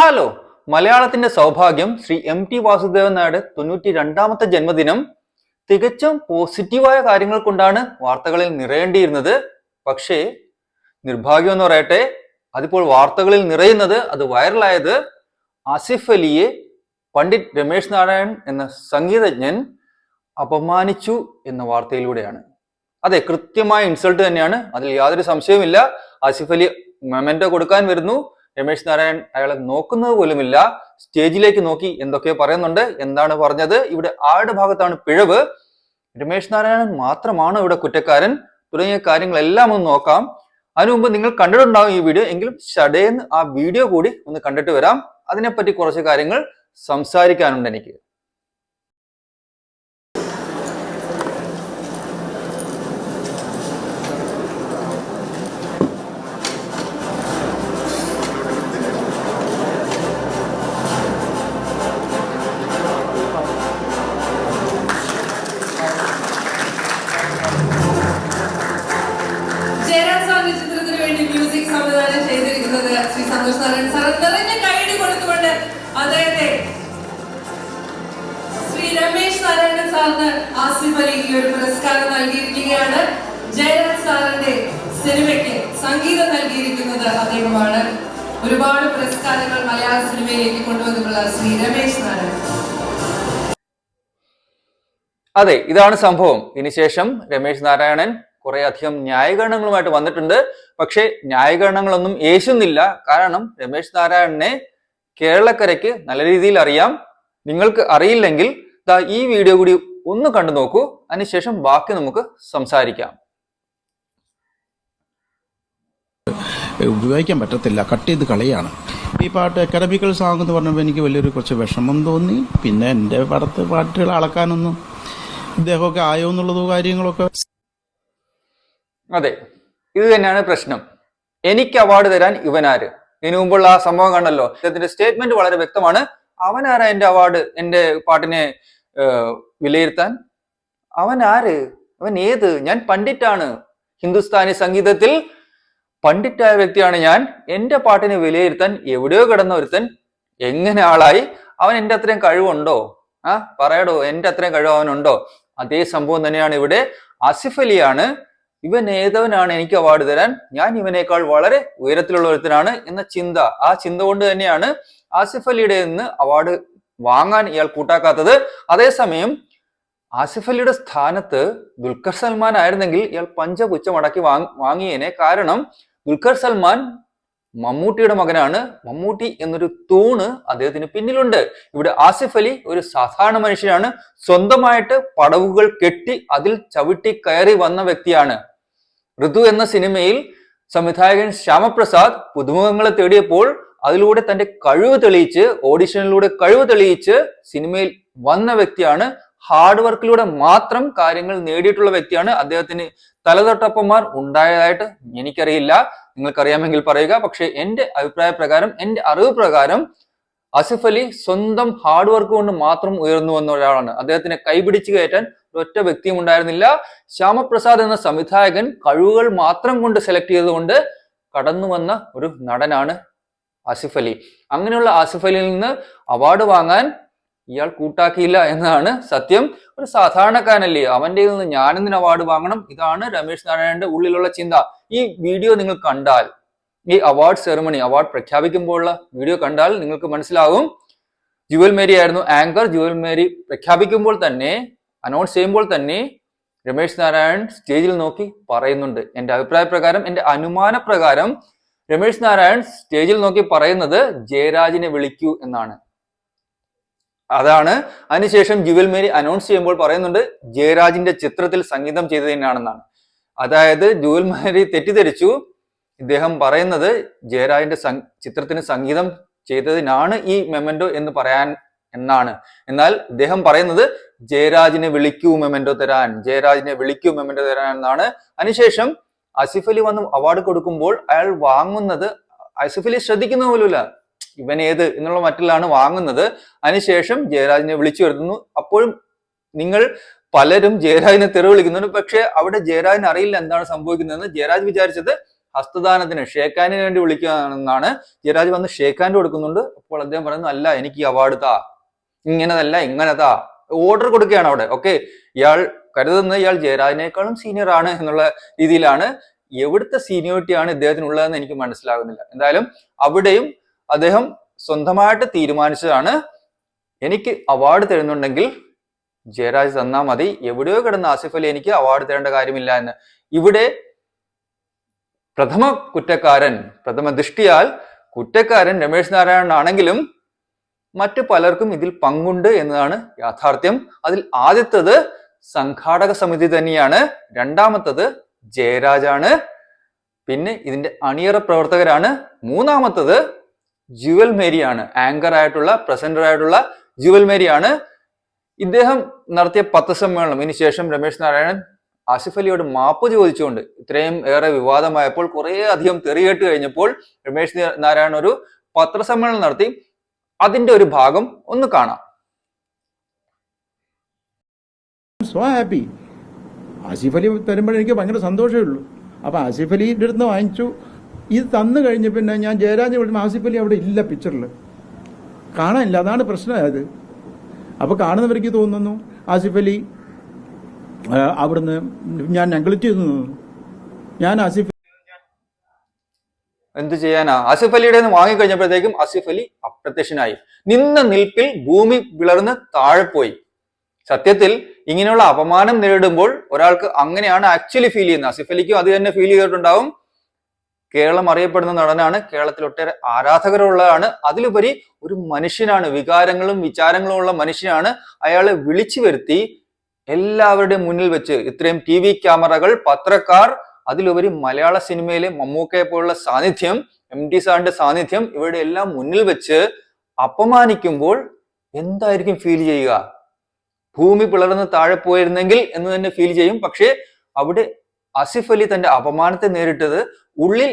Hello മലയാളത്തിന്റെ സൗഭാഗ്യം Shri M T Vasudevan Nair തൊണ്ണൂറ്റി രണ്ടാമത്തെ ജന്മദിനം തികച്ചും പോസിറ്റീവായ കാര്യങ്ങൾ കൊണ്ടാണ് വാർത്തകളിൽ നിറയേണ്ടിയിരുന്നത്. പക്ഷേ നിർഭാഗ്യം എന്ന് പറയട്ടെ അതിപ്പോൾ വാർത്തകളിൽ നിറയുന്നത് അത് വൈറലായത് ആസിഫ് അലിയെ പണ്ഡിറ്റ് രമേശ് നാരായൺ എന്ന സംഗീതജ്ഞൻ അപമാനിച്ചു എന്ന വാർത്തയിലൂടെയാണ്. അതെ കൃത്യമായ ഇൻസൾട്ട് തന്നെയാണ് അതിൽ യാതൊരു സംശയവുമില്ല. ആസിഫ് അലി മെമെന്റോ കൊടുക്കാൻ വരുന്നു. രമേശ് നാരായൺ അയാളെ നോക്കുന്നത് പോലുമില്ല. സ്റ്റേജിലേക്ക് നോക്കി എന്തൊക്കെയോ പറയുന്നുണ്ട്. എന്താണ് പറഞ്ഞത്? ഇവിടെ ആരുടെ ഭാഗത്താണ് പിഴവ്? രമേശ് നാരായണൻ മാത്രമാണ് ഇവിടെ കുറ്റക്കാരൻ? തുടങ്ങിയ കാര്യങ്ങളെല്ലാം ഒന്ന് നോക്കാം. അതിനു മുമ്പ് നിങ്ങൾ കണ്ടിട്ടുണ്ടാവും ഈ വീഡിയോ. എങ്കിലും ഷടേന്ന് ആ വീഡിയോ കൂടി ഒന്ന് കണ്ടിട്ട് വരാം. അതിനെപ്പറ്റി കുറച്ച് കാര്യങ്ങൾ സംസാരിക്കാനുണ്ട് എനിക്ക്. ജയറാം സാറിന്റെ സിനിമയ്ക്ക് സംഗീതം നൽകിയിരിക്കുന്നത് അദ്ദേഹമാണ്. ഒരുപാട് പുരസ്കാരങ്ങൾ മലയാള സിനിമയിലേക്ക് കൊണ്ടുവന്നിട്ടുള്ള ശ്രീ രമേശ് നാരായണൻ. അതെ ഇതാണ് സംഭവം. ഇതിനുശേഷം രമേശ് നാരായണൻ കുറെ അധികം ന്യായീകരണങ്ങളുമായിട്ട് വന്നിട്ടുണ്ട്. പക്ഷേ ന്യായീകരണങ്ങളൊന്നും യേശുന്നില്ല കാരണം രമേശ് നാരായണനെ കേരളക്കരയ്ക്ക് നല്ല രീതിയിൽ അറിയാം. നിങ്ങൾക്ക് അറിയില്ലെങ്കിൽ ഈ വീഡിയോ കൂടി ഒന്ന് കണ്ടു നോക്കൂ. അതിനുശേഷം ബാക്കി നമുക്ക് സംസാരിക്കാം. ഉപയോഗിക്കാൻ പറ്റത്തില്ല. കട്ട് ചെയ്ത് കളയാണ്. ഈ പാട്ട് അക്കാഡമിക്കൽ സോങ് എന്ന് പറഞ്ഞപ്പോൾ എനിക്ക് വലിയൊരു കുറച്ച് വിഷമം തോന്നി. പിന്നെ എന്റെ പടത്ത് പാട്ടുകൾ അളക്കാനൊന്നും ഇദ്ദേഹമൊക്കെ ആയോ എന്നുള്ളതോ കാര്യങ്ങളൊക്കെ. അതെ ഇത് തന്നെയാണ് പ്രശ്നം. എനിക്ക് അവാർഡ് തരാൻ ഇവനാര്? ഇതിനു മുമ്പുള്ള ആ സംഭവം കണ്ടല്ലോ. അദ്ദേഹത്തിന്റെ സ്റ്റേറ്റ്മെന്റ് വളരെ വ്യക്തമാണ്. അവനാരാ എന്റെ അവാർഡ് എന്റെ പാട്ടിനെ വിലയിരുത്താൻ? അവൻ ആര് അവൻ ഏത്? ഞാൻ പണ്ഡിറ്റാണ്. ഹിന്ദുസ്ഥാനി സംഗീതത്തിൽ പണ്ഡിറ്റായ വ്യക്തിയാണ് ഞാൻ. എന്റെ പാട്ടിനെ വിലയിരുത്താൻ എവിടെയോ കിടന്ന ഒരുത്തൻ എങ്ങനെ ആളായി? അവൻ എന്റെ അത്രയും കഴിവുണ്ടോ? ആ പറയടോ എന്റെ അത്രയും കഴിവ് അവനുണ്ടോ? അതേ സംഭവം തന്നെയാണ് ഇവിടെ അസിഫ് അലിയാണ് ഇവൻ ഏതവനാണ് എനിക്ക് അവാർഡ് തരാൻ? ഞാൻ ഇവനേക്കാൾ വളരെ ഉയരത്തിലുള്ള ഒരുത്തനാണ് എന്ന ചിന്ത. ആ ചിന്ത കൊണ്ട് തന്നെയാണ് ആസിഫ് അലിയുടെ നിന്ന് അവാർഡ് വാങ്ങാൻ ഇയാൾ കൂട്ടാക്കാത്തത്. അതേസമയം ആസിഫ് അലിയുടെ സ്ഥാനത്ത് ദുൽഖർ സൽമാൻ ആയിരുന്നെങ്കിൽ ഇയാൾ പഞ്ചപുച്ഛം മടക്കി വാങ് വാങ്ങിയേനെ. കാരണം ദുൽഖർ സൽമാൻ മമ്മൂട്ടിയുടെ മകനാണ്. മമ്മൂട്ടി എന്നൊരു തൂണ് അദ്ദേഹത്തിന് പിന്നിലുണ്ട്. ഇവിടെ ആസിഫ് അലി ഒരു സാധാരണ മനുഷ്യനാണ്. സ്വന്തമായിട്ട് പടവുകൾ കെട്ടി അതിൽ ചവിട്ടി കയറി വന്ന വ്യക്തിയാണ്. ഋതു എന്ന സിനിമയിൽ സംവിധായകൻ ശ്യാമപ്രസാദ് പുതുമുഖങ്ങളെ തേടിയപ്പോൾ അതിലൂടെ തന്റെ കഴിവ് തെളിയിച്ച് ഓഡിഷനിലൂടെ കഴിവ് തെളിയിച്ച് സിനിമയിൽ വന്ന വ്യക്തിയാണ് ഹാർഡ് വർക്കിലൂടെ മാത്രം കാര്യങ്ങൾ നേടിയിട്ടുള്ള വ്യക്തിയാണ്. അദ്ദേഹത്തിന് തലതൊട്ടപ്പന്മാർ ഉണ്ടായതായിട്ട് എനിക്കറിയില്ല. നിങ്ങൾക്കറിയാമെങ്കിൽ പറയുക. പക്ഷെ എന്റെ അഭിപ്രായ പ്രകാരം എന്റെ അറിവ് പ്രകാരം അസിഫ് അലി സ്വന്തം ഹാർഡ് വർക്ക് കൊണ്ട് മാത്രം ഉയർന്നു വന്ന ഒരാളാണ്. അദ്ദേഹത്തിനെ കൈപിടിച്ചു കയറ്റാൻ ഒറ്റ വ്യക്തിയും ഉണ്ടായിരുന്നില്ല. ശ്യാമപ്രസാദ് എന്ന സംവിധായകൻ കഴിവുകൾ മാത്രം കൊണ്ട് സെലക്ട് ചെയ്തുകൊണ്ട് കടന്നു വന്ന ഒരു നടനാണ് ആസിഫ് അലി. അങ്ങനെയുള്ള ആസിഫ് അലിയിൽ നിന്ന് അവാർഡ് വാങ്ങാൻ ഇയാൾ കൂട്ടാക്കിയില്ല എന്നാണ് സത്യം. ഒരു സാധാരണക്കാരനല്ലേ? അവന്റെ നിന്ന് ഞാനെന്തിന് അവാർഡ് വാങ്ങണം? ഇതാണ് രമേശ് നാരായണന്റെ ഉള്ളിലുള്ള ചിന്ത. ഈ വീഡിയോ നിങ്ങൾ കണ്ടാൽ ഈ അവാർഡ് സെറമണി അവാർഡ് പ്രഖ്യാപിക്കുമ്പോഴുള്ള വീഡിയോ കണ്ടാൽ നിങ്ങൾക്ക് മനസ്സിലാകും. ജുവൽ മേരി ആയിരുന്നു ആങ്കർ ജുവൽ മേരി പ്രഖ്യാപിക്കുമ്പോൾ തന്നെ അനൗൺസ് ചെയ്യുമ്പോൾ തന്നെ രമേശ് നാരായൺ സ്റ്റേജിൽ നോക്കി പറയുന്നുണ്ട്. എന്റെ അഭിപ്രായ പ്രകാരം എന്റെ അനുമാന പ്രകാരം രമേശ് നാരായൺ സ്റ്റേജിൽ നോക്കി പറയുന്നത് ജയരാജിനെ വിളിക്കൂ എന്നാണ്. അതാണ്. അതിനുശേഷം ജുവൽ മേരി അനൗൺസ് ചെയ്യുമ്പോൾ പറയുന്നുണ്ട് ജയരാജിന്റെ ചിത്രത്തിൽ സംഗീതം ചെയ്തതിനാണെന്നാണ് അതായത് ജുവൽ മേരി തെറ്റിദ്ധരിച്ചു. ഇദ്ദേഹം പറയുന്നത് ജയരാജിന്റെ ചിത്രത്തിന് സംഗീതം ചെയ്തതിനാണ് ഈ മെമന്റോ എന്ന് പറയാൻ എന്നാണ്. എന്നാൽ ഇദ്ദേഹം പറയുന്നത് ജയരാജിനെ വിളിക്കൂ മെമന്റോ തരാൻ ജയരാജിനെ വിളിക്കൂ മെമന്റോ തരാൻ എന്നാണ്. അതിനുശേഷം അസിഫലി അലി വന്ന് അവാർഡ് കൊടുക്കുമ്പോൾ അയാൾ വാങ്ങുന്നത് അസിഫ് അലി ശ്രദ്ധിക്കുന്ന പോലുമില്ല. ഇവൻ ഏത് എന്നുള്ള മറ്റിലാണ് വാങ്ങുന്നത്. അതിനുശേഷം ജയരാജിനെ വിളിച്ചു വരുത്തുന്നു. അപ്പോഴും നിങ്ങൾ പലരും ജയരാജിനെ തെറി വിളിക്കുന്നുണ്ട് പക്ഷെ അവിടെ ജയരാജിന് അറിയില്ല എന്താണ് സംഭവിക്കുന്നതെന്ന്. ജയരാജ് വിചാരിച്ചത് ഹസ്തദാനത്തിന് ഷേഖാനിന് വേണ്ടി വിളിക്കുകയാണെന്നാണ്. ജയരാജ് വന്ന് ഷേഖാന്റെ കൊടുക്കുന്നുണ്ട്. അപ്പോൾ അദ്ദേഹം പറയുന്നു അല്ല എനിക്ക് ഈ അവാർഡ് താ. ഇങ്ങനതല്ല ഇങ്ങനതാ. ഓർഡർ കൊടുക്കുകയാണ് അവിടെ. ഓക്കെ ഇയാൾ കരുതുന്നത് ഇയാൾ ജയരാജിനേക്കാളും സീനിയർ ആണ് എന്നുള്ള രീതിയിലാണ്. എവിടുത്തെ സീനിയോറിറ്റി ആണ് ഇദ്ദേഹത്തിനുള്ളതെന്ന് എനിക്ക് മനസ്സിലാകുന്നില്ല. എന്തായാലും അവിടെയും അദ്ദേഹം സ്വന്തമായിട്ട് തീരുമാനിച്ചതാണ്. എനിക്ക് അവാർഡ് തരുന്നുണ്ടെങ്കിൽ ജയരാജ് തന്നാ മതി. എവിടെയോ കിടന്ന ആസിഫ് അലി എനിക്ക് അവാർഡ് തരേണ്ട കാര്യമില്ല എന്ന്. ഇവിടെ പ്രഥമ കുറ്റക്കാരൻ പ്രഥമ ദൃഷ്ടിയാൽ കുറ്റക്കാരൻ രമേശ് നാരായണൻ ആണെങ്കിലും മറ്റു പലർക്കും ഇതിൽ പങ്കുണ്ട് എന്നതാണ് യാഥാർത്ഥ്യം. അതിൽ ആദ്യത്തത് സംഘാടക സമിതി തന്നെയാണ്. രണ്ടാമത്തത് ജയരാജാണ്. പിന്നെ ഇതിന്റെ അണിയറ പ്രവർത്തകരാണ്. മൂന്നാമത്തത് ജുവൽ മേരിയാണ് ആങ്കർ ആയിട്ടുള്ള പ്രസന്റർ ആയിട്ടുള്ള ജുവൽ മേരിയാണ്. ഇദ്ദേഹം നടത്തിയ പത്രസമ്മേളനം സമ്മേളനം. ശേഷം രമേശ് നാരായണൻ ആസിഫ് അലിയോട് മാപ്പ് ചോദിച്ചുകൊണ്ട് ഇത്രയും ഏറെ വിവാദമായപ്പോൾ കുറേ അധികം തെറിയേട്ട് കഴിഞ്ഞപ്പോൾ രമേശ് നാരായണൻ ഒരു പത്രസമ്മേളനം നടത്തി. അതിന്റെ ഒരു ഭാഗം ഒന്ന് കാണാം. സോ ഹാപ്പി ആസിഫ് അലി തരുമ്പോൾ എനിക്ക് ഭയങ്കര സന്തോഷമേ ഉള്ളൂ. അപ്പോൾ ആസിഫ് അലിയുടെ അടുത്ത് വാങ്ങിച്ചു. ഇത് തന്നു കഴിഞ്ഞ് പിന്നെ ഞാൻ ജയരാജ് വിളിക്കുമ്പോൾ ആസിഫ് അലി അവിടെ ഇല്ല പിക്ചറിൽ കാണാനില്ല അതാണ് പ്രശ്നമായത്. അപ്പോൾ കാണുന്നവർക്ക് തോന്നുന്നു ആസിഫ് അലി അവിടുന്ന് ഞാൻ നെഗ്ലക്റ്റ് ചെയ്തു ഞാൻ ആസിഫ് എന്ത് ചെയ്യാനാ? ആസിഫ് അലിയുടെ വാങ്ങി വാങ്ങിക്കഴിഞ്ഞപ്പോഴത്തേക്കും ആസിഫ് അലി അപ്രത്യക്ഷനായി. നിന്ന നിൽപ്പിൽ ഭൂമി വിളർന്ന് താഴെ പോയി. സത്യത്തിൽ ഇങ്ങനെയുള്ള അപമാനം നേരിടുമ്പോൾ ഒരാൾക്ക് അങ്ങനെയാണ് ആക്ച്വലി ഫീൽ ചെയ്യുന്നത്. ആസിഫ് അലിക്കും അത് തന്നെ ഫീൽ ചെയ്തിട്ടുണ്ടാവും. കേരളം അറിയപ്പെടുന്ന നടനാണ്. കേരളത്തിൽ ഒട്ടേറെ ആരാധകരുള്ളതാണ്. അതിലുപരി ഒരു മനുഷ്യനാണ്. വികാരങ്ങളും വിചാരങ്ങളും ഉള്ള മനുഷ്യനാണ്. അയാളെ വിളിച്ചു വരുത്തി എല്ലാവരുടെയും മുന്നിൽ വെച്ച് ഇത്രയും ടി വി ക്യാമറകൾ പത്രക്കാർ അതിലുപരി മലയാള സിനിമയിലെ മമ്മൂക്കയെ പോലുള്ള സാന്നിധ്യം എം ടി സാറിന്റെ സാന്നിധ്യം ഇവരുടെ എല്ലാം മുന്നിൽ വെച്ച് അപമാനിക്കുമ്പോൾ എന്തായിരിക്കും ഫീൽ ചെയ്യുക? ഭൂമി പിളർന്ന് താഴെ പോയിരുന്നെങ്കിൽ എന്ന് തന്നെ ഫീൽ ചെയ്യും. പക്ഷേ അവിടെ ആസിഫ് അലി തന്റെ അപമാനത്തെ നേരിട്ടത് ഉള്ളിൽ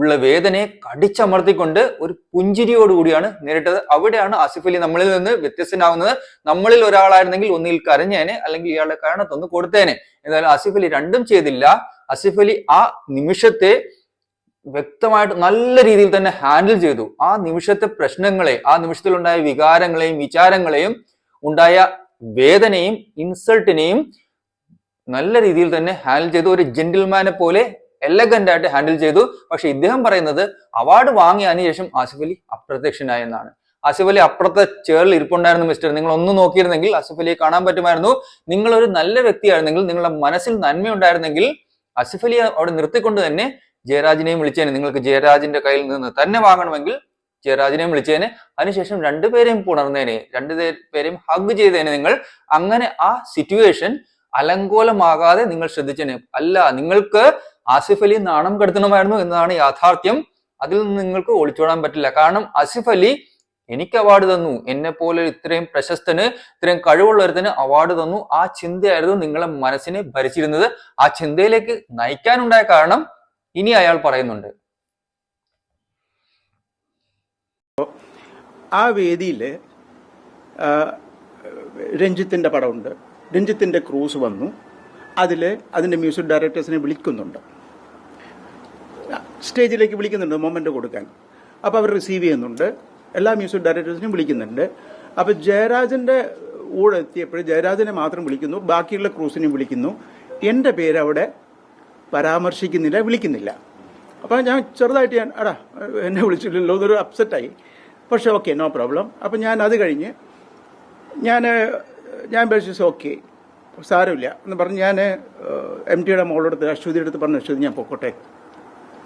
ഉള്ള വേദനയെ കടിച്ചമർത്തിക്കൊണ്ട് ഒരു പുഞ്ചിരിയോടുകൂടിയാണ് നേരിട്ടത്. അവിടെയാണ് ആസിഫ് അലി നമ്മളിൽ നിന്ന് വ്യത്യസ്തനാവുന്നത്. നമ്മളിൽ ഒരാളായിരുന്നെങ്കിൽ ഒന്നിൽ കരഞ്ഞേനെ അല്ലെങ്കിൽ ഇയാളുടെ കാരണത്തൊന്ന് കൊടുത്തേനെ. എന്നാലും ആസിഫ് അലി രണ്ടും ചെയ്തില്ല. ആസിഫ് അലി ആ നിമിഷത്തെ വ്യക്തമായിട്ട് നല്ല രീതിയിൽ തന്നെ ഹാൻഡിൽ ചെയ്തു. ആ നിമിഷത്തെ പ്രശ്നങ്ങളെ ആ നിമിഷത്തിലുണ്ടായ വികാരങ്ങളെയും വിചാരങ്ങളെയും ഉണ്ടായ വേദനയും ഇൻസൾട്ടിനെയും നല്ല രീതിയിൽ തന്നെ ഹാൻഡിൽ ചെയ്തു. ഒരു ജെന്റിൽമാനെ പോലെ എലഗന്റ് ആയിട്ട് ഹാൻഡിൽ ചെയ്തു. പക്ഷെ ഇദ്ദേഹം പറയുന്നത് അവാർഡ് വാങ്ങിയതിനു ശേഷം ആസിഫ് അലി അപ്രത്യക്ഷനായെന്നാണ് ആസിഫ് അലി അപ്പുറത്തെ ചേറിൽ ഇരിപ്പുണ്ടായിരുന്നു മിസ്റ്റർ നിങ്ങൾ ഒന്ന് നോക്കിയിരുന്നെങ്കിൽ ആസിഫ് അലിയെ കാണാൻ പറ്റുമായിരുന്നു. നിങ്ങൾ ഒരു നല്ല വ്യക്തിയായിരുന്നെങ്കിൽ നിങ്ങളുടെ മനസ്സിൽ നന്മയുണ്ടായിരുന്നെങ്കിൽ ആസിഫ് അലിയെ അവിടെ നിർത്തിക്കൊണ്ട് തന്നെ ജയരാജിനെയും വിളിച്ചേനെ. നിങ്ങൾക്ക് ജയരാജിന്റെ കയ്യിൽ നിന്ന് തന്നെ വാങ്ങണമെങ്കിൽ ജയരാജിനെയും വിളിച്ചേനെ. അതിനുശേഷം രണ്ടുപേരെയും പുണർന്നേനെ. രണ്ടുപേരെയും ഹഗ് ചെയ്തേനെ നിങ്ങൾ. അങ്ങനെ ആ സിറ്റുവേഷൻ അലങ്കോലമാകാതെ നിങ്ങൾ ശ്രദ്ധിച്ചേനെ. അല്ല നിങ്ങൾക്ക് ആസിഫ് അലി നാണം കെടുത്തണമായിരുന്നു എന്നതാണ് യാഥാർത്ഥ്യം. അതിൽ നിന്ന് നിങ്ങൾക്ക് ഒളിച്ചോടാൻ പറ്റില്ല. കാരണം ആസിഫ് അലി എനിക്ക് അവാർഡ് തന്നു. എന്നെ പോലെ ഇത്രയും പ്രശസ്തന് ഇത്രയും കഴിവുള്ള ഒരുത്തന് അവാർഡ് തന്നു. ആ ചിന്തയായിരുന്നു നിങ്ങളെ മനസ്സിനെ ഭരിച്ചിരുന്നത്. ആ ചിന്തയിലേക്ക് നയിക്കാനുണ്ടായ കാരണം ഇനി അയാൾ പറയുന്നുണ്ട്. ആ വേദിയിൽ രഞ്ജിത്തിന്റെ പടമുണ്ട്. രഞ്ജിത്തിന്റെ ക്രൂസ് വന്നു. അതിൽ അതിന്റെ മ്യൂസിക് ഡയറക്ടേഴ്സിനെ വിളിക്കുന്നുണ്ട്. സ്റ്റേജിലേക്ക് വിളിക്കുന്നുണ്ട് മൊമെന്റ് കൊടുക്കാൻ. അപ്പോൾ അവർ റിസീവ് ചെയ്യുന്നുണ്ട്. എല്ലാ മ്യൂസിക് ഡയറക്ടേഴ്സിനെയും വിളിക്കുന്നുണ്ട്. അപ്പോൾ ജയരാജന്റെ കൂടെ എത്തിയപ്പോൾ ജയരാജനെ മാത്രം വിളിക്കുന്നു. ബാക്കിയുള്ള ക്രൂസിനെയും വിളിക്കുന്നു. എന്റെ പേര് അവിടെ പരാമർശിക്കുന്നില്ല വിളിക്കുന്നില്ല. അപ്പോൾ ഞാൻ ചെറുതായിട്ട് ഞാൻ അടാ എന്നെ വിളിച്ചില്ലല്ലോ അതൊരു അപ്സെറ്റായി പക്ഷേ ഓക്കെ നോ പ്രോബ്ലം അപ്പോൾ ഞാൻ അത് കഴിഞ്ഞ് ഞാൻ ഞാൻ പേഴ്സ് ഓക്കെ. സാരമില്ല. എന്ന് പറഞ്ഞ് ഞാൻ എം ടിയുടെ മോളെടുത്ത് അശ്വതിയുടെ അടുത്ത് പറഞ്ഞു അശ്വതി ഞാൻ പൊക്കോട്ടെ.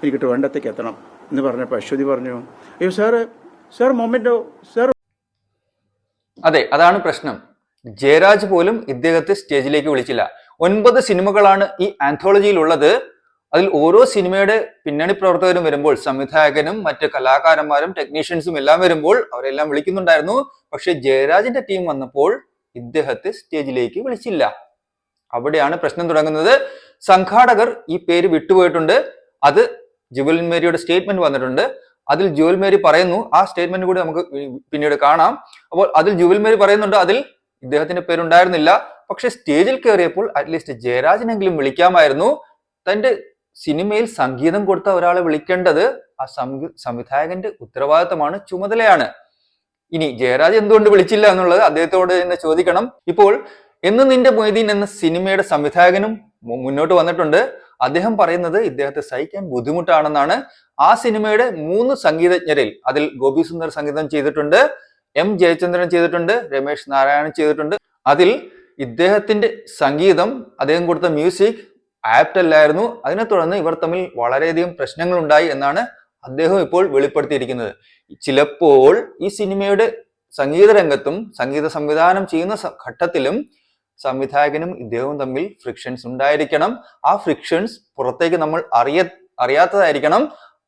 എനിക്കിട്ട് വേണ്ടത്തേക്ക് എത്തണം. എന്ന് പറഞ്ഞപ്പോൾ അശ്വതി പറഞ്ഞു അയ്യോ സാറ് സാർ മൊമെന്റോ സാർ അതെ അതാണ് പ്രശ്നം. ജയരാജ് പോലും ഇദ്ദേഹത്തെ സ്റ്റേജിലേക്ക് വിളിച്ചില്ല. ഒൻപത് സിനിമകളാണ് ഈ ആന്തോളജിയിൽ ഉള്ളത് അതിൽ ഓരോ സിനിമയുടെ പിന്നണി പ്രവർത്തകരും വരുമ്പോൾ സംവിധായകനും മറ്റ് കലാകാരന്മാരും ടെക്നീഷ്യൻസും എല്ലാം വരുമ്പോൾ അവരെല്ലാം വിളിക്കുന്നുണ്ടായിരുന്നു. പക്ഷെ ജയരാജിന്റെ ടീം വന്നപ്പോൾ ഇദ്ദേഹത്തെ സ്റ്റേജിലേക്ക് വിളിച്ചില്ല. അവിടെയാണ് പ്രശ്നം തുടങ്ങുന്നത്. സംഘാടകർ ഈ പേര് വിട്ടുപോയിട്ടുണ്ട്. അത് ജുവൽ മേരിയുടെ സ്റ്റേറ്റ്മെന്റ് വന്നിട്ടുണ്ട്. അതിൽ ജുവൽ മേരി പറയുന്നു. ആ സ്റ്റേറ്റ്മെന്റ് കൂടി നമുക്ക് പിന്നീട് കാണാം. അപ്പോൾ അതിൽ ജുവൽ മേരി പറയുന്നുണ്ട്. അതിൽ ഇദ്ദേഹത്തിന്റെ പേരുണ്ടായിരുന്നില്ല. പക്ഷെ സ്റ്റേജിൽ കയറിയപ്പോൾ അറ്റ്ലീസ്റ്റ് ജയരാജനെങ്കിലും വിളിക്കാമായിരുന്നു. തന്റെ സിനിമയിൽ സംഗീതം കൊടുത്ത ഒരാളെ വിളിക്കേണ്ടത് ആ സംവിധായകന്റെ ഉത്തരവാദിത്തമാണ് ചുമതലയാണ്. ഇനി ജയരാജ് എന്തുകൊണ്ട് വിളിച്ചില്ല എന്നുള്ളത് അദ്ദേഹത്തോട് തന്നെ ചോദിക്കണം. ഇപ്പോൾ എന്ന് നിന്റെ മൊയ്തീൻ എന്ന സിനിമയുടെ സംവിധായകനും മുന്നോട്ട് വന്നിട്ടുണ്ട്. അദ്ദേഹം പറയുന്നത് ഇദ്ദേഹത്തെ സഹിക്കാൻ ബുദ്ധിമുട്ടാണെന്നാണ്. ആ സിനിമയുടെ മൂന്ന് സംഗീതജ്ഞരിൽ അതിൽ ഗോപി സുന്ദർ സംഗീതം ചെയ്തിട്ടുണ്ട് എം ജയചന്ദ്രൻ ചെയ്തിട്ടുണ്ട് രമേശ് നാരായണൻ ചെയ്തിട്ടുണ്ട്. അതിൽ ഇദ്ദേഹത്തിന്റെ സംഗീതം അദ്ദേഹം കൊടുത്ത മ്യൂസിക് ആപ്റ്റല്ലായിരുന്നു. അതിനെ തുടർന്ന് ഇവർ തമ്മിൽ വളരെയധികം പ്രശ്നങ്ങൾ ഉണ്ടായി എന്നാണ് അദ്ദേഹം ഇപ്പോൾ വെളിപ്പെടുത്തിയിരിക്കുന്നത്. ചിലപ്പോൾ ഈ സിനിമയുടെ സംഗീത രംഗത്തും സംഗീത സംവിധാനം ചെയ്യുന്ന ഘട്ടത്തിലും സംവിധായകനും ഇദ്ദേഹവും തമ്മിൽ ഫ്രിക്ഷൻസ് ഉണ്ടായിരിക്കണം. ആ ഫ്രിക്ഷൻസ് പുറത്തേക്ക് നമ്മൾ അറിയ അറിയാത്തതായിരിക്കണം.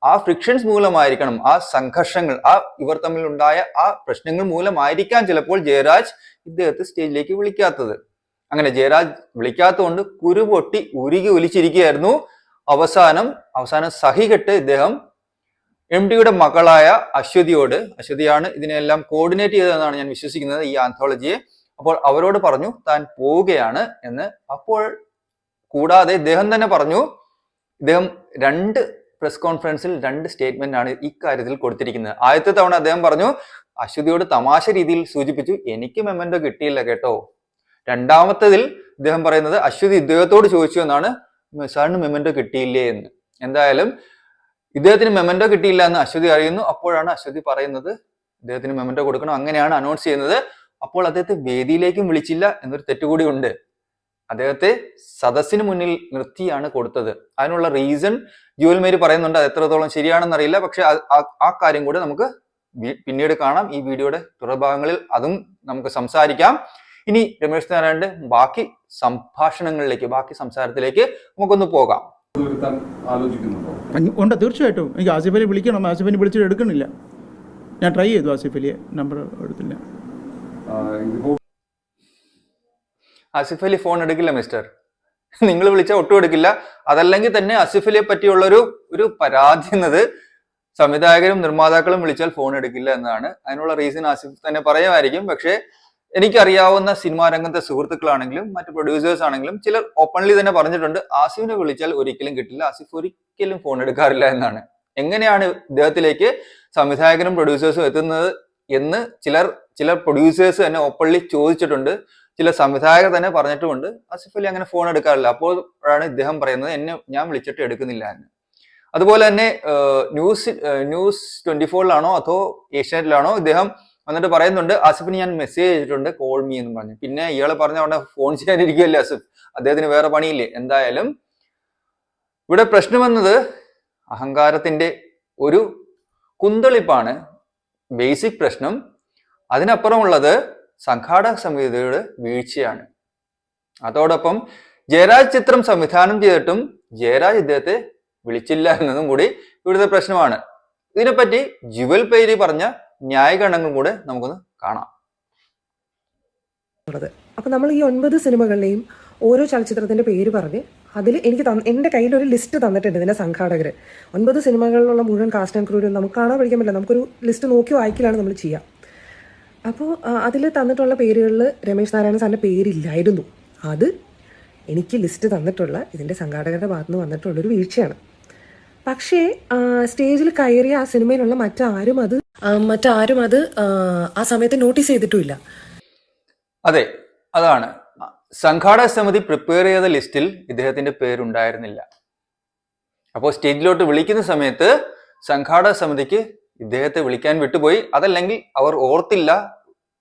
ആ ഫ്രിക്ഷൻസ് മൂലമായിരിക്കണം ആ സംഘർഷങ്ങൾ ആ ഇവർ തമ്മിൽ ഉണ്ടായ ആ പ്രശ്നങ്ങൾ മൂലമായിരിക്കാം ചിലപ്പോൾ ജയരാജ് ഇദ്ദേഹത്തെ സ്റ്റേജിലേക്ക് വിളിക്കാത്തത്. അങ്ങനെ ജയരാജ് വിളിക്കാത്തതുകൊണ്ട് കുരുപൊട്ടി ഉരുകി ഒലിച്ചിരിക്കുകയായിരുന്നു. അവസാനം അവസാനം സഹികെട്ട് ഇദ്ദേഹം എം ഡിയുടെ മകളായ അശ്വതിയോട് അശ്വതിയാണ് ഇതിനെല്ലാം കോർഡിനേറ്റ് ചെയ്തതെന്നാണ് ഞാൻ വിശ്വസിക്കുന്നത് ഈ ആന്തോളജിയെ അപ്പോൾ അവരോട് പറഞ്ഞു താൻ പോവുകയാണ് എന്ന്. അപ്പോൾ കൂടാതെ ഇദ്ദേഹം തന്നെ പറഞ്ഞു ഇദ്ദേഹം രണ്ട് പ്രസ് കോൺഫറൻസിൽ രണ്ട് സ്റ്റേറ്റ്മെന്റ് ആണ് ഇക്കാര്യത്തിൽ കൊടുത്തിരിക്കുന്നത്. ആദ്യത്തെ തവണ അദ്ദേഹം പറഞ്ഞു അശ്വതിയോട് തമാശ രീതിയിൽ സൂചിപ്പിച്ചു എനിക്ക് മെമ്മന്റോ കിട്ടിയില്ല കേട്ടോ. രണ്ടാമത്തതിൽ ഇദ്ദേഹം പറയുന്നത് അശ്വതി ഇദ്ദേഹത്തോട് ചോദിച്ചു എന്നാണ് സാറിന് മെമ്മന്റോ കിട്ടിയില്ലേ? എന്ന്. എന്തായാലും ഇദ്ദേഹത്തിന് മെമന്റോ കിട്ടിയില്ല എന്ന് അശ്വതി അറിയുന്നു. അപ്പോഴാണ് അശ്വതി പറയുന്നത് ഇദ്ദേഹത്തിന് മെമന്റോ കൊടുക്കണം. അങ്ങനെയാണ് അനൗൺസ് ചെയ്യുന്നത്. അപ്പോൾ അദ്ദേഹത്തെ വേദിയിലേക്കും വിളിച്ചില്ല എന്നൊരു തെറ്റുകൂടി ഉണ്ട്. അദ്ദേഹത്തെ സദസ്സിന് മുന്നിൽ നിർത്തിയാണ് കൊടുത്തത്. അതിനുള്ള റീസൺ ജുവൽ പറയുന്നുണ്ട് അത് എത്രത്തോളം ശരിയാണെന്ന് അറിയില്ല പക്ഷെ ആ- കാര്യം കൂടെ നമുക്ക് പിന്നീട് കാണാം. ഈ വീഡിയോയുടെ തുടർഭാഗങ്ങളിൽ അതും നമുക്ക് സംസാരിക്കാം. ഇനി രമേശ് നാരായണന്റെ ബാക്കി സംഭാഷണങ്ങളിലേക്ക് ബാക്കി സംസാരത്തിലേക്ക് നമുക്കൊന്ന് പോകാം. ആലോചിക്കുന്നുണ്ടോ ഉണ്ട് തീർച്ചയായിട്ടും. എനിക്ക് ആസിഫ് അലി വിളിക്കണം. ആസിഫ് അലി വിളിച്ചിട്ട് എടുക്കണില്ല. ഞാൻ ട്രൈ ചെയ്തു ആസിഫ് അലിയെ. നമ്പർ എടുത്തില്ല. ആസിഫ് അലി ഫോൺ എടുക്കില്ല മിസ്റ്റർ നിങ്ങൾ വിളിച്ചാൽ ഒട്ടും എടുക്കില്ല. അതല്ലെങ്കിൽ തന്നെ ആസിഫ് അലിയെ പറ്റിയുള്ള ഒരു ഒരു പരാതി എന്നത് സംവിധായകരും നിർമ്മാതാക്കളും വിളിച്ചാൽ ഫോൺ എടുക്കില്ല എന്നാണ്. അതിനുള്ള റീസൺ ആസിഫ് തന്നെ പറയുമായിരിക്കും. പക്ഷേ എനിക്കറിയാവുന്ന സിനിമാ രംഗത്തെ സുഹൃത്തുക്കളാണെങ്കിലും മറ്റ് പ്രൊഡ്യൂസേഴ്സ് ആണെങ്കിലും ചിലർ ഓപ്പൺലി തന്നെ പറഞ്ഞിട്ടുണ്ട് ആസിഫിനെ വിളിച്ചാൽ ഒരിക്കലും കിട്ടില്ല. ആസിഫ് ഒരിക്കലും ഫോൺ എടുക്കാറില്ല എന്നാണ്. എങ്ങനെയാണ് ഇദ്ദേഹത്തിലേക്ക് സംവിധായകനും പ്രൊഡ്യൂസേഴ്സും എത്തുന്നത് എന്ന് ചിലർ ചില പ്രൊഡ്യൂസേഴ്സ് തന്നെ ഓപ്പൺലി ചോദിച്ചിട്ടുണ്ട്. ചില സംവിധായകർ തന്നെ പറഞ്ഞിട്ടുമുണ്ട്. ആസിഫ് അലി അങ്ങനെ ഫോൺ എടുക്കാറില്ല. അപ്പോഴാണ് ഇദ്ദേഹം പറയുന്നത് എന്നെ ഞാൻ വിളിച്ചിട്ട് എടുക്കുന്നില്ല എന്ന്. അതുപോലെ തന്നെ ന്യൂസ് ന്യൂസ് ട്വന്റി ഫോറിലാണോ അതോ ഏഷ്യാനെറ്റിലാണോ ഇദ്ദേഹം വന്നിട്ട് പറയുന്നുണ്ട് ആസിഫിന് ഞാൻ മെസ്സേജ് ചെയ്തിട്ടുണ്ട് കോൾ മീ എന്ന് പറഞ്ഞു. പിന്നെ ഇയാൾ പറഞ്ഞ അവിടെ ഫോൺ ചെയ്യാനിരിക്കുകയല്ലേ ആസിഫ്. അദ്ദേഹത്തിന് വേറെ പണിയില്ലേ. എന്തായാലും ഇവിടെ പ്രശ്നം വന്നത് അഹങ്കാരത്തിന്റെ ഒരു കുന്തളിപ്പാണ്. ബേസിക് പ്രശ്നം. അതിനപ്പുറമുള്ളത് സംഘാടക സംഹിതയുടെ വീഴ്ചയാണ്. അതോടൊപ്പം ജയരാജ് ചിത്രം സംവിധാനം ചെയ്തിട്ടും ജയരാജ് ഇദ്ദേഹത്തെ വിളിച്ചില്ല എന്നതും കൂടി ഇവിടുത്തെ പ്രശ്നമാണ്. ഇതിനെപ്പറ്റി ജുവൽ പേരി പറഞ്ഞ ന്യായഗണങ്ങൾ കൂടെ നമുക്കൊന്ന് കാണാം. അപ്പൊ നമ്മൾ ഈ ഒൻപത് സിനിമകളിലെയും ഓരോ ചലച്ചിത്രത്തിന്റെ പേര് പറഞ്ഞ് അതിൽ എനിക്ക് തന്ന എന്റെ കയ്യിലൊരു ലിസ്റ്റ് തന്നിട്ടുണ്ട് ഇതിന്റെ സംഘാടകർ ഒൻപത് സിനിമകളിലുള്ള മുഴുവൻ കാസ്റ്റ് ആൻഡ് ക്രൂരും നമുക്ക് കാണാൻ പഠിക്കാൻ പറ്റില്ല. നമുക്കൊരു ലിസ്റ്റ് നോക്കി വായിക്കലാണ് നമ്മൾ ചെയ്യുക അപ്പോൾ അതിൽ തന്നിട്ടുള്ള പേരുകളിൽ രമേശ് നാരായണ സാറിന്റെ പേരില്ലായിരുന്നു. അത് എനിക്ക് ലിസ്റ്റ് തന്നിട്ടുള്ള ഇതിന്റെ സംഘാടകരുടെ ഭാഗത്തു നിന്ന് വന്നിട്ടുള്ളൊരു വീഴ്ചയാണ്. പക്ഷേ സ്റ്റേജിൽ കയറിയ ആ സിനിമയിലുള്ള മറ്റാരും അത് മറ്റാരും അത് ആ, സമയത്ത് നോട്ടീസ് ചെയ്തിട്ടുമില്ല. അതെ അതാണ്. സംഘാടക സമിതി പ്രിപ്പയർ ചെയ്ത ലിസ്റ്റിൽ ഇദ്ദേഹത്തിന്റെ പേരുണ്ടായിരുന്നില്ല. അപ്പോൾ സ്റ്റേജിലോട്ട് വിളിക്കുന്ന സമയത്ത് സംഘാടക സമിതിക്ക് ഇദ്ദേഹത്തെ വിളിക്കാൻ വിട്ടുപോയി. അതല്ലെങ്കിൽ അവർ ഓർത്തില്ല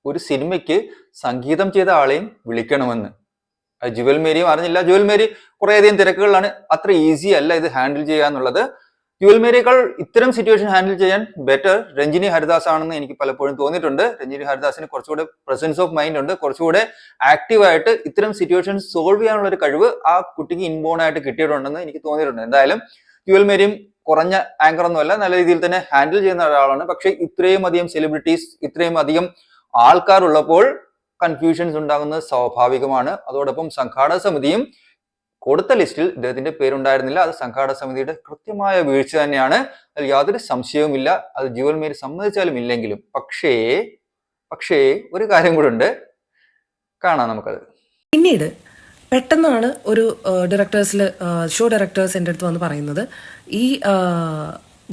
ഒരു സിനിമയ്ക്ക് സംഗീതം ചെയ്ത ആളെയും വിളിക്കണമെന്ന്. ജുവൽ മേരിയും അറിഞ്ഞില്ല. ജുവൽ മേരി കുറേയധികം തിരക്കുകളാണ് അത്ര ഈസി അല്ല ഇത് ഹാൻഡിൽ ചെയ്യുക എന്നുള്ളത്. ജുവൽ മേരിയേക്കാൾ ഇത്തരം സിറ്റുവേഷൻ ഹാൻഡിൽ ചെയ്യാൻ ബെറ്റർ രഞ്ജിനി ഹരിദാസ് ആണെന്ന് എനിക്ക് പലപ്പോഴും തോന്നിയിട്ടുണ്ട്. രഞ്ജിനി ഹരിദാസിന് കുറച്ചുകൂടെ പ്രസൻസ് ഓഫ് മൈൻഡ് ഉണ്ട്. കുറച്ചുകൂടെ ആക്റ്റീവായിട്ട് ഇത്തരം സിറ്റുവേഷൻ സോൾവ് ചെയ്യാനുള്ള ഒരു കഴിവ് ആ കുട്ടിക്ക് ഇൻബോൺ ആയിട്ട് കിട്ടിയിട്ടുണ്ടെന്ന് എനിക്ക് തോന്നിയിട്ടുണ്ട്. എന്തായാലും ജുവൽ മേരിയും കുറഞ്ഞ ആങ്കർ ഒന്നുമല്ല നല്ല രീതിയിൽ തന്നെ ഹാൻഡിൽ ചെയ്യുന്ന ഒരാളാണ്. പക്ഷെ ഇത്രയും അധികം സെലിബ്രിറ്റീസ് ഇത്രയും അധികം ആൾക്കാർ ഉള്ളപ്പോൾ കൺഫ്യൂഷൻസ് ഉണ്ടാകുന്നത് സ്വാഭാവികമാണ്. അതോടൊപ്പം സംഘാടക സമിതിയും കൊടുത്ത ലിസ്റ്റിൽ ഇദ്ദേഹത്തിന്റെ പേരുണ്ടായിരുന്നില്ല. അത് സംഘാടക സമിതിയുടെ കൃത്യമായ വീഴ്ച തന്നെയാണ്. അതിൽ യാതൊരു സംശയവുമില്ല. അത് ജീവൻ മേരി സമ്മതിച്ചാലും ഇല്ലെങ്കിലും. പക്ഷേ പക്ഷേ ഒരു കാര്യം കൂടെ ഉണ്ട്. കാണാം നമുക്കത്. പിന്നീട് പെട്ടെന്നാണ് ഒരു ഡയറക്ടേഴ്സിൽ ഷോ ഡയറക്ടേഴ്സ് എന്റെ അടുത്ത് വന്ന് പറയുന്നത്. ഈ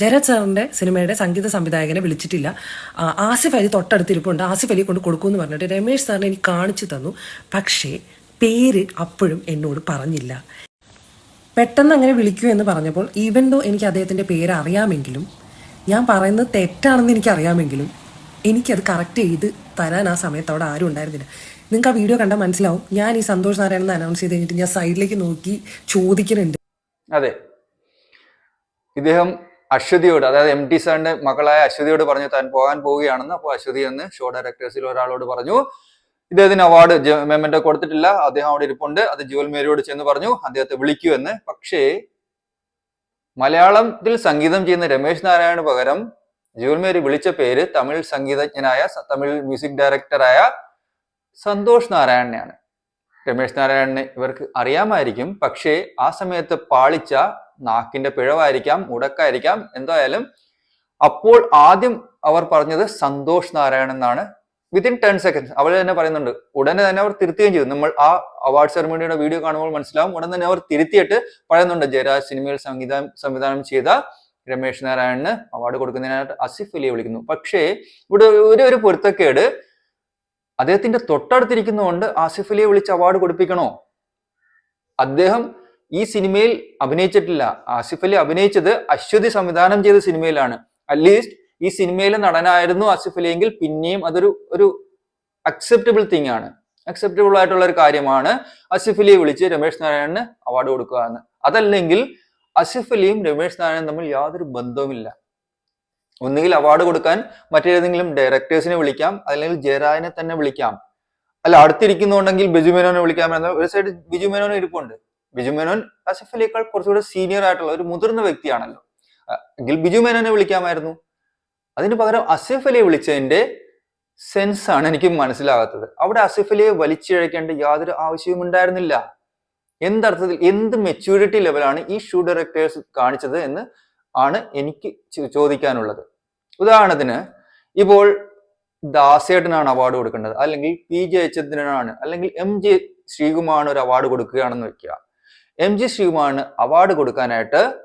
ജയരാജ് സാറിന്റെ സിനിമയുടെ സംഗീത സംവിധായകനെ വിളിച്ചിട്ടില്ല. ആസിഫ് അലി തൊട്ടടുത്തിരിപ്പുണ്ട് ആസിഫ് അലി കൊണ്ട് കൊടുക്കുമെന്ന് പറഞ്ഞിട്ട് രമേശ് സാറിനെ എനിക്ക് കാണിച്ചു തന്നു. പക്ഷേ പേര് അപ്പോഴും എന്നോട് പറഞ്ഞില്ല. പെട്ടെന്ന് അങ്ങനെ വിളിക്കൂ എന്ന് പറഞ്ഞപ്പോൾ ഈവൻ ദോ എനിക്ക് അദ്ദേഹത്തിന്റെ പേര് അറിയാമെങ്കിലും ഞാൻ പറയുന്നത് തെറ്റാണെന്ന് എനിക്കറിയാമെങ്കിലും എനിക്കത് കറക്റ്റ് ചെയ്ത് തരാൻ ആ സമയത്ത് അവിടെ ആരും ഉണ്ടായിരുന്നില്ല. നിങ്ങൾക്ക് ആ വീഡിയോ കണ്ടാൽ മനസ്സിലാവും ഞാൻ ഈ സന്തോഷ് നാരായണൻ എന്ന് അനൗൺസ് ചെയ്ത് കഴിഞ്ഞിട്ട് ഞാൻ സൈഡിലേക്ക് നോക്കി ചോദിക്കുന്നുണ്ട്. അതെ. ഇദ്ദേഹം അശ്വതിയോട് അതായത് എം ടി സാറിന്റെ മകളായ അശ്വതിയോട് പറഞ്ഞു താൻ പോകാൻ പോവുകയാണെന്ന്. അപ്പോൾ അശ്വതി എന്ന് ഷോ ഡയറക്ടേഴ്സിൽ ഒരാളോട് പറഞ്ഞു ഇദ്ദേഹത്തിന് അവാർഡ് മെമ്മന്റോ കൊടുത്തിട്ടില്ല. അദ്ദേഹം അവിടെ ഇരിപ്പുണ്ട്. അത് ജുവൽ മേരിയോട് ചെന്ന് പറഞ്ഞു അദ്ദേഹത്തെ വിളിക്കൂ എന്ന്. പക്ഷേ മലയാളത്തിൽ സംഗീതം ചെയ്യുന്ന രമേശ് നാരായണന് പകരം ജുവൽ മേരി വിളിച്ച പേര് തമിഴ് സംഗീതജ്ഞനായ തമിഴ് മ്യൂസിക് ഡയറക്ടറായ സന്തോഷ് നാരായണനെയാണ്. രമേശ് നാരായണനെ ഇവർക്ക് അറിയാമായിരിക്കും. പക്ഷേ ആ സമയത്ത് പാളിച്ച നാക്കിന്റെ പിഴവായിരിക്കാം മുടക്കായിരിക്കാം. എന്തായാലും അപ്പോൾ ആദ്യം അവർ പറഞ്ഞത് സന്തോഷ് നാരായണൻ എന്നാണ്. വിത്തിൻ ടെൻ സെക്കൻഡ്സ് അവർ തന്നെ പറയുന്നുണ്ട് ഉടനെ തന്നെ അവർ തിരുത്തുകയും ചെയ്തു. നമ്മൾ ആ അവാർഡ് സെറമണിയുടെ വീഡിയോ കാണുമ്പോൾ മനസ്സിലാവും ഉടൻ തന്നെ അവർ തിരുത്തിയിട്ട് പറയുന്നുണ്ട് ജയരാജ് സിനിമയിൽ സംഗീതം സംവിധാനം ചെയ്ത രമേശ് നാരായണന് അവാർഡ് കൊടുക്കുന്നതിനായിട്ട് അസിഫ് അലിയെ വിളിക്കുന്നു. പക്ഷേ ഇവിടെ ഒരു ഒരു പൊരുത്തക്കേട് അദ്ദേഹത്തിന്റെ തൊട്ടടുത്തിരിക്കുന്നതുകൊണ്ട് ആസിഫ് അലിയെ വിളിച്ച് അവാർഡ് കൊടുപ്പിക്കണോ? അദ്ദേഹം ഈ സിനിമയിൽ അഭിനയിച്ചിട്ടില്ല. ആസിഫ് അലി അഭിനയിച്ചത് അശ്വതി സംവിധാനം ചെയ്ത സിനിമയിലാണ്. അറ്റ്ലീസ്റ്റ് ഈ സിനിമയിൽ നടനായിരുന്നു ആസിഫ് അലി എങ്കിൽ പിന്നെയും അതൊരു ഒരു അക്സെപ്റ്റബിൾ തിങ് ആണ്. അക്സെപ്റ്റബിൾ ആയിട്ടുള്ള ഒരു കാര്യമാണ് അസിഫ് അലിയെ വിളിച്ച് രമേശ് നാരായണന് അവാർഡ് കൊടുക്കുക എന്ന്. അതല്ലെങ്കിൽ അസിഫ് അലിയും രമേശ് നാരായണൻ തമ്മിൽ യാതൊരു ബന്ധവുമില്ല. ഒന്നുകിൽ അവാർഡ് കൊടുക്കാൻ മറ്റേതെങ്കിലും ഡയറക്ടേഴ്സിനെ വിളിക്കാം അല്ലെങ്കിൽ ജയരാജനെ തന്നെ വിളിക്കാം. അല്ല അടുത്തിരിക്കുന്നുണ്ടെങ്കിൽ ബിജു മേനോനെ വിളിക്കാം എന്ന. ഒരു സൈഡ് ബിജു മേനോൻ ഇരിപ്പുണ്ട്. ബിജു മേനോൻ അസിഫ് അലിയേക്കാൾ കുറച്ചുകൂടെ സീനിയർ ആയിട്ടുള്ള ഒരു മുതിർന്ന വ്യക്തിയാണല്ലോ. എങ്കിൽ ബിജു മേനോനെ വിളിക്കാമായിരുന്നു. അതിന് പകരം അസിഫ് വിളിച്ചതിന്റെ സെൻസ് ആണ് എനിക്ക് മനസ്സിലാകാത്തത്. അവിടെ അസിഫ് അലിയെ വലിച്ചിഴക്കേണ്ട യാതൊരു ആവശ്യവും ഉണ്ടായിരുന്നില്ല. എന്തർത്ഥത്തിൽ എന്ത് മെച്യൂരിറ്റി ലെവലാണ് ഈ ഷൂ ഡയറക്ടേഴ്സ് കാണിച്ചത് എന്ന് ആണ് എനിക്ക് ചോദിക്കാനുള്ളത്. ഉദാഹരണത്തിന് ഇപ്പോൾ ദാസേട്ടനാണ് അവാർഡ് കൊടുക്കേണ്ടത്. അല്ലെങ്കിൽ പി ജെ ജയചന്ദ്രനാണ് അല്ലെങ്കിൽ എം ജെ ശ്രീകുമാറിന് ഒരു അവാർഡ് കൊടുക്കുകയാണെന്ന് വെക്കുക. എം ജി ശ്രീകുമാറിന് അവാർഡ് കൊടുക്കാനായിട്ട്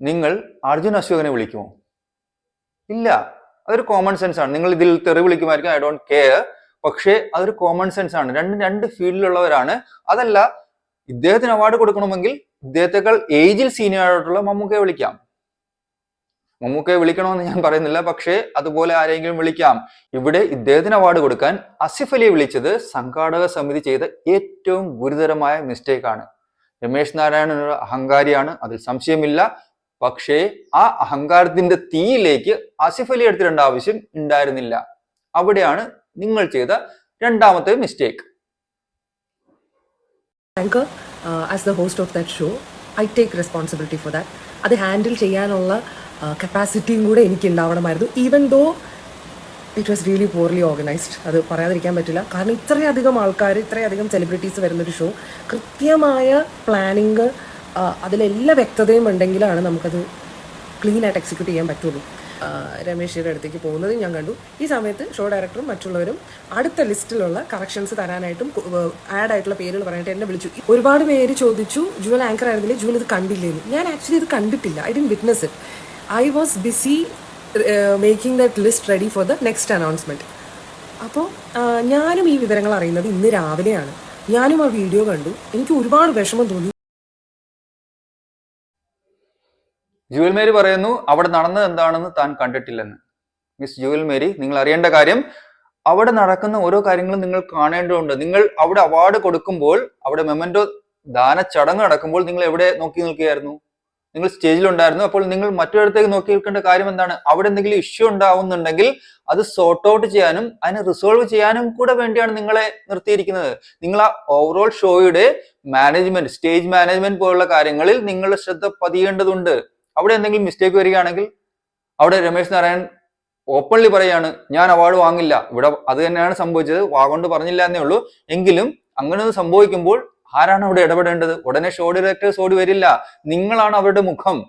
നിങ്ങൾ അർജുൻ അശോകനെ വിളിക്കുമോ? ഇല്ല. അതൊരു കോമൺ സെൻസ് ആണ്. നിങ്ങൾ ഇതിൽ തെറി വിളിക്കുമായിരിക്കും ഐ ഡോണ്ട് കെയർ പക്ഷേ അതൊരു കോമൺ സെൻസ് ആണ്. രണ്ട് രണ്ട് ഫീൽഡിലുള്ളവരാണ്. അതല്ല ഇദ്ദേഹത്തിന് അവാർഡ് കൊടുക്കണമെങ്കിൽ ഇദ്ദേഹത്തെക്കാൾ ഏജിൽ സീനിയർ ആയിട്ടുള്ള മമ്മൂക്കയെ വിളിക്കാം. മമ്മൂക്കയെ വിളിക്കണമെന്ന് ഞാൻ പറയുന്നില്ല. പക്ഷേ അതുപോലെ ആരെങ്കിലും വിളിക്കാം. ഇവിടെ ഇദ്ദേഹത്തിന് അവാർഡ് കൊടുക്കാൻ അസിഫ് അലിയെ വിളിച്ചത് സംഘാടക സമിതി ചെയ്ത ഏറ്റവും ഗുരുതരമായ മിസ്റ്റേക്ക് ആണ്. രമേശ് നാരായണൻ ഒരു അഹങ്കാരിയാണ്. അതിൽ സംശയമില്ല. പക്ഷേ ആ അഹങ്കാരത്തിന്റെ തീയിലേക്ക് ആസിഫ് അലി എടുത്തിടേണ്ട ആവശ്യം ഉണ്ടായിരുന്നില്ല. അവിടെയാണ് നിങ്ങൾ ചെയ്ത രണ്ടാമത്തെ mistake as the host of that show I take responsibility for that അത് ഹാൻഡിൽ ചെയ്യാനുള്ള കപ്പാസിറ്റിയും കൂടെ എനിക്ക് ഉണ്ടാവണമായിരുന്നു. Even though it was really poorly organised അത് പറയാതിരിക്കാൻ പറ്റില്ല. കാരണം ഇത്രയധികം ആൾക്കാർ ഇത്രയധികം സെലിബ്രിറ്റീസ് വരുന്നൊരു ഷോ കൃത്യമായ പ്ലാനിങ് അതിലെല്ലാ വ്യക്തതയും ഉണ്ടെങ്കിലാണ് നമുക്കത് ക്ലീൻ ആയിട്ട് എക്സിക്യൂട്ട് ചെയ്യാൻ പറ്റുള്ളൂ. രമേശിയുടെ അടുത്തേക്ക് പോകുന്നത് ഞാൻ കണ്ടു. ഈ സമയത്ത് ഷോ ഡയറക്ടറും മറ്റുള്ളവരും അടുത്ത ലിസ്റ്റിലുള്ള കറക്ഷൻസ് തരാനായിട്ടും ആഡ് ആയിട്ടുള്ള പേരുകൾ പറയാനായിട്ട് എന്നെ വിളിച്ചു. ഒരുപാട് പേര് ചോദിച്ചു ജുവൽ ആങ്കർ ആയിരുന്നില്ലേ? ജുവൽ ഇത് കണ്ടില്ലേന്ന്. ഞാൻ ആക്ച്വലി ഇത് കണ്ടിട്ടില്ല. I didn't witness it I was busy making that list ready for the next announcement അപ്പോൾ ഞാനും ഈ വിവരങ്ങൾ അറിയുന്നത് ഇന്ന് രാവിലെയാണ്. ഞാനും ആ വീഡിയോ കണ്ടു. എനിക്ക് ഒരുപാട് വിഷമം തോന്നി. ജുവൽ മേരി പറയുന്നു അവിടെ നടന്നത് എന്താണെന്ന് താൻ കണ്ടിട്ടില്ലെന്ന്. മിസ് ജുവൽ മേരി നിങ്ങൾ അറിയേണ്ട കാര്യം അവിടെ നടക്കുന്ന ഓരോ കാര്യങ്ങളും നിങ്ങൾ കാണേണ്ടതുണ്ട്. നിങ്ങൾ അവിടെ അവാർഡ് കൊടുക്കുമ്പോൾ അവിടെ മെമന്റോ ദാന ചടങ്ങ് നടക്കുമ്പോൾ നിങ്ങൾ എവിടെ നോക്കി നിൽക്കുകയായിരുന്നു? നിങ്ങൾ സ്റ്റേജിലുണ്ടായിരുന്നു അപ്പോൾ നിങ്ങൾ മറ്റൊരിടത്തേക്ക് നോക്കി നിൽക്കേണ്ട കാര്യം എന്താണ്? അവിടെ എന്തെങ്കിലും ഇഷ്യൂ ഉണ്ടാവുന്നുണ്ടെങ്കിൽ അത് സോർട്ട് ഔട്ട് ചെയ്യാനും അതിനെ റിസോൾവ് ചെയ്യാനും കൂടെ വേണ്ടിയാണ് നിങ്ങളെ നിർത്തിയിരിക്കുന്നത്. നിങ്ങൾ ആ ഓവറോൾ ഷോയുടെ മാനേജ്മെന്റ് സ്റ്റേജ് മാനേജ്മെന്റ് പോലുള്ള കാര്യങ്ങളിൽ നിങ്ങളുടെ ശ്രദ്ധ പതിയേണ്ടതുണ്ട്. അവിടെ എന്തെങ്കിലും മിസ്റ്റേക്ക് വരികയാണെങ്കിൽ അവിടെ രമേശ് നാരായൺ ഓപ്പൺലി പറയാണ് ഞാൻ അവാർഡ് വാങ്ങില്ല. ഇവിടെ അത് തന്നെയാണ് സംഭവിച്ചത്. വാഗോണ്ട് പറഞ്ഞില്ല എന്നേ ഉള്ളൂ. എങ്കിലും അങ്ങനെ സംഭവിക്കുമ്പോൾ ആരാണ് അവിടെ ഇടപെടേണ്ടത്? ഉടനെ ഷോ ഡയറക്ടേഴ്സ് ഓടി വരില്ല. നിങ്ങളാണ് അവരുടെ മുഖം.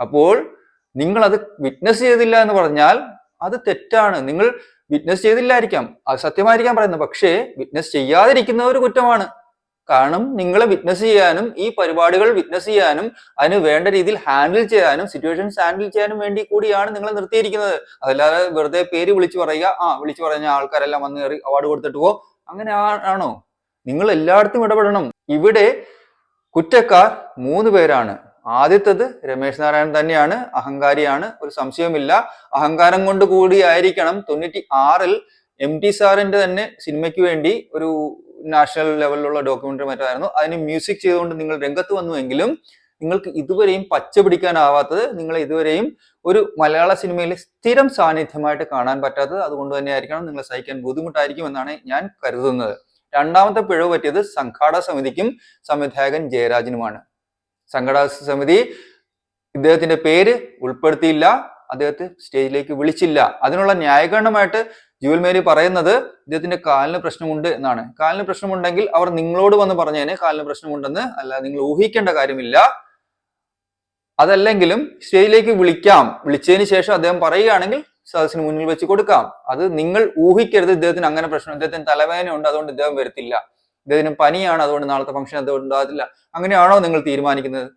അപ്പോൾ നിങ്ങൾ അത് വിറ്റ്നസ് ചെയ്തില്ല എന്ന് പറഞ്ഞാൽ അത് തെറ്റാണ്. നിങ്ങൾ വിറ്റ്നസ് ചെയ്തില്ലായിരിക്കാം. അത് സത്യമായിരിക്കാം പറയുന്നത്. പക്ഷേ വിറ്റ്നസ് ചെയ്യാതിരിക്കുന്ന ഒരു കുറ്റമാണ്. കാരണം നിങ്ങളെ വിറ്റ്നസ് ചെയ്യാനും ഈ പരിപാടികൾ വിറ്റ്നസ് ചെയ്യാനും അതിന് വേണ്ട രീതിയിൽ ഹാൻഡിൽ ചെയ്യാനും സിറ്റുവേഷൻസ് ഹാൻഡിൽ ചെയ്യാനും വേണ്ടി കൂടിയാണ് നിങ്ങളെ നിർത്തിയിരിക്കുന്നത്. അതല്ലാതെ വെറുതെ പേര് വിളിച്ചു പറയുക ആ വിളിച്ചു പറഞ്ഞ ആൾക്കാരെല്ലാം വന്ന് കയറി അവാർഡ് കൊടുത്തിട്ട് പോ. അങ്ങനെ ആണോ? നിങ്ങൾ എല്ലായിടത്തും ഇടപെടണം. ഇവിടെ കുറ്റക്കാർ മൂന്ന് പേരാണ്. ആദ്യത്തത് രമേശ് നാരായണൻ തന്നെയാണ്. അഹങ്കാരിയാണ്. ഒരു സംശയമില്ല അഹങ്കാരം കൊണ്ട് കൂടിയായിരിക്കണം തൊണ്ണൂറ്റി ആറിൽ എം ടി സാറിന്റെ തന്നെ സിനിമയ്ക്ക് വേണ്ടി ഒരു നാഷണൽ ലെവലിലുള്ള ഡോക്യുമെന്ററി മറ്റായിരുന്നു അതിന് മ്യൂസിക് ചെയ്തുകൊണ്ട് നിങ്ങൾ രംഗത്ത് വന്നുവെങ്കിലും നിങ്ങൾക്ക് ഇതുവരെയും പച്ച പിടിക്കാനാവാത്തത് നിങ്ങൾ ഇതുവരെയും ഒരു മലയാള സിനിമയിൽ സ്ഥിരം സാന്നിധ്യമായിട്ട് കാണാൻ പറ്റാത്തത് അതുകൊണ്ട് തന്നെ ആയിരിക്കണം നിങ്ങളെ സഹിക്കാൻ ബുദ്ധിമുട്ടായിരിക്കും എന്നാണ് ഞാൻ കരുതുന്നത്. രണ്ടാമത്തെ പിഴവ് പറ്റിയത് സംഘാടക സമിതിക്കും സംവിധായകൻ ജയരാജനുമാണ്. സംഘാടക സമിതി ഇദ്ദേഹത്തിന്റെ പേര് ഉൾപ്പെടുത്തിയില്ല. അദ്ദേഹത്തെ സ്റ്റേജിലേക്ക് വിളിച്ചില്ല. അതിനുള്ള ന്യായീകരണമായിട്ട് ജുവൽ മേരി പറയുന്നത് ഇദ്ദേഹത്തിന്റെ കാലിന് പ്രശ്നമുണ്ട് എന്നാണ്. കാലിന് പ്രശ്നമുണ്ടെങ്കിൽ അവർ നിങ്ങളോട് വന്ന് പറഞ്ഞേനെ കാലിന് പ്രശ്നമുണ്ടെന്ന്. അല്ല നിങ്ങൾ ഊഹിക്കേണ്ട കാര്യമില്ല. അതല്ലെങ്കിലും സ്റ്റേജിലേക്ക് വിളിക്കാം. വിളിച്ചതിന് ശേഷം അദ്ദേഹം പറയുകയാണെങ്കിൽ സദസ്സിന് മുന്നിൽ വെച്ച് കൊടുക്കാം. അത് നിങ്ങൾ ഊഹിക്കരുത് ഇദ്ദേഹത്തിന് അങ്ങനെ പ്രശ്നം ഇദ്ദേഹത്തിന് തലവേദന ഉണ്ട് അതുകൊണ്ട് ഇദ്ദേഹം വരത്തില്ല. ഇദ്ദേഹത്തിന് പനിയാണ് അതുകൊണ്ട് നാളത്തെ ഫംഗ്ഷൻ അതുകൊണ്ട് ഉണ്ടാകത്തില്ല. അങ്ങനെയാണോ നിങ്ങൾ തീരുമാനിക്കുന്നത്?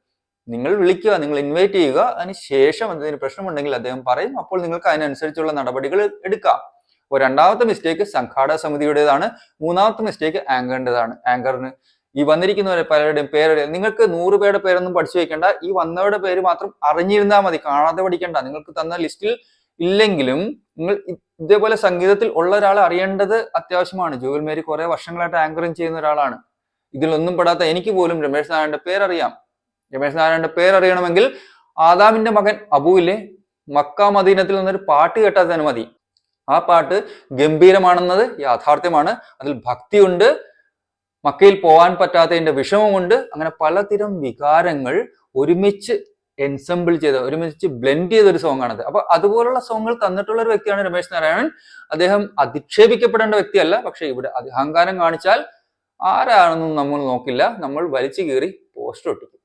നിങ്ങൾ വിളിക്കുക നിങ്ങൾ ഇൻവൈറ്റ് ചെയ്യുക. അതിന് ശേഷം എന്തെങ്കിലും പ്രശ്നമുണ്ടെങ്കിൽ അദ്ദേഹം പറയും. അപ്പോൾ നിങ്ങൾക്ക് അതിനനുസരിച്ചുള്ള നടപടികൾ എടുക്കാം. അപ്പോൾ രണ്ടാമത്തെ മിസ്റ്റേക്ക് സംഘാടക സമിതിയുടേതാണ്. മൂന്നാമത്തെ മിസ്റ്റേക്ക് ആങ്കറിന്റെതാണ് ആങ്കറിന് ഈ വന്നിരിക്കുന്നവരെ പലരുടെയും പേരുടെ നിങ്ങൾക്ക് നൂറ് പേരുടെ പേരൊന്നും പഠിച്ചു വെക്കേണ്ട. ഈ വന്നവരുടെ പേര് മാത്രം അറിഞ്ഞിരുന്നാൽ മതി. കാണാതെ പഠിക്കേണ്ട. നിങ്ങൾക്ക് തന്ന ലിസ്റ്റിൽ ഇല്ലെങ്കിലും നിങ്ങൾ ഇതേപോലെ സംഗീതത്തിൽ ഉള്ള ഒരാളെ അറിയേണ്ടത് അത്യാവശ്യമാണ്. ജോവൽ മേരി കുറെ വർഷങ്ങളായിട്ട് ആങ്കറിങ് ചെയ്യുന്ന ഒരാളാണ്. ഇതിലൊന്നും പെടാത്ത എനിക്ക് പോലും രമേശ് നാരായണന്റെ പേരറിയാം. രമേശ് നാരായണന്റെ പേരറിയണമെങ്കിൽ ആദാമിന്റെ മകൻ അബുവിലെ മക്ക മദീനത്തിൽ നിന്നൊരു പാട്ട് കേട്ടാൽ തന്നെ മതി. ആ പാട്ട് ഗംഭീരമാണെന്നത് യാഥാർത്ഥ്യമാണ്. അതിൽ ഭക്തിയുണ്ട്. മക്കയിൽ പോകാൻ പറ്റാത്തതിന്റെ വിഷമമുണ്ട്. അങ്ങനെ പലതരം വികാരങ്ങൾ ഒരുമിച്ച് എൻസംബിൾ ചെയ്ത ഒരുമിച്ച് ബ്ലെൻഡ് ചെയ്ത ഒരു സോങ് ആണത്. അപ്പൊ അതുപോലുള്ള സോങ്ങുകൾ തന്നിട്ടുള്ള ഒരു വ്യക്തിയാണ് രമേശ് നാരായണൻ. അദ്ദേഹം അധിക്ഷേപിക്കപ്പെടേണ്ട വ്യക്തിയല്ല. പക്ഷെ ഇവിടെ അഹങ്കാരം കാണിച്ചാൽ ആരാണെന്നും നമ്മൾ നോക്കില്ല. നമ്മൾ വലിച്ചു കീറി പോസ്റ്റർ ഒട്ടിക്കും